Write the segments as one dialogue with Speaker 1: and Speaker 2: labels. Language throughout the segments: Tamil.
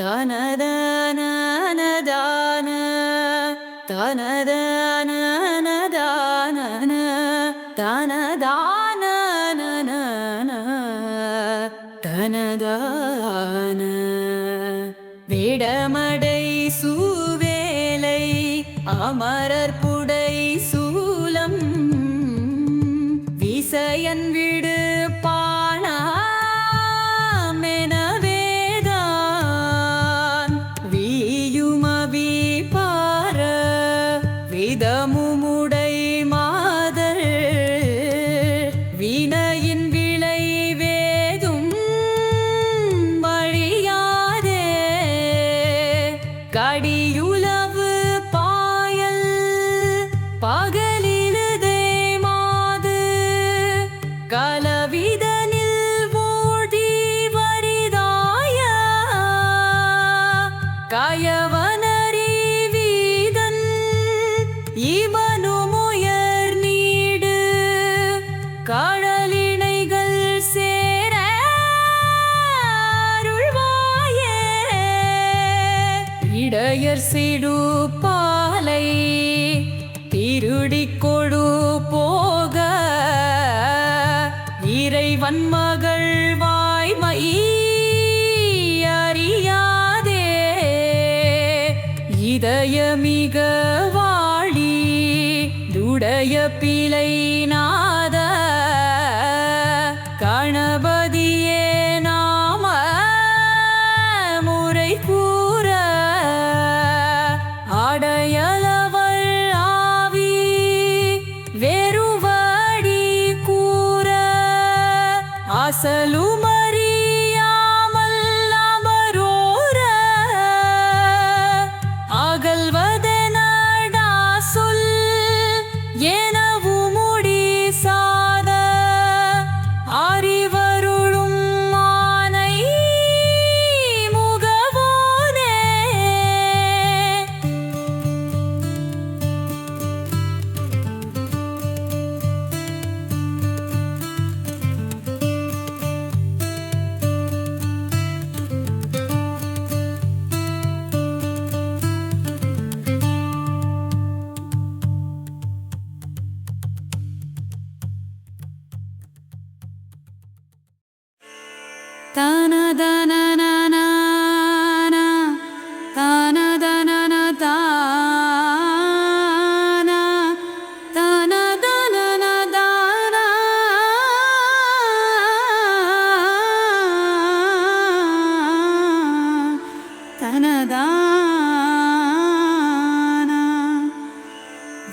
Speaker 1: தனதனதான தனதனதான தனதான தனதான. விடமடை சூவேலை அமரர் பகலிலுதே மாது கலவிதனில் ஓடி வரிதாய. கயவனரி வீதன் இவனுமுயர் நீடு. கடலினைகள் சேர அருள்வாயே. இடையர் சிடு பாலை பிடிக்கொடு போக. இறைவன் மகள் வாய்மை அறியாதே இதயமிக வாழி துடைய பிழை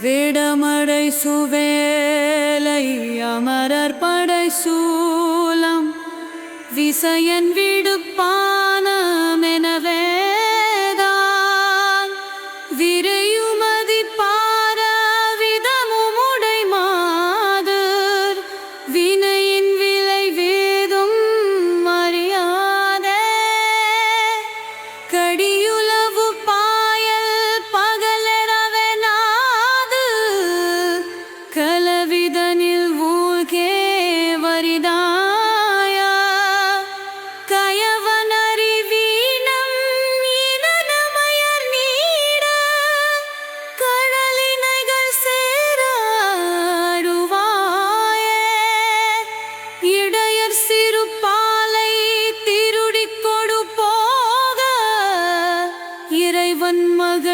Speaker 1: விடமடை சுவேலை அமரர் படை சூலம் விசயன் விடுப்பானமெனவேதான். விரையுமதி பார விதமுமுடை மாதர் வினையின் விலை வேதும் அறியாதே. கடியுளவு பாயல் பகலெனவெனாது. கலவிதனில் ஊழ்கே வரிதான் இறைவன் மகள்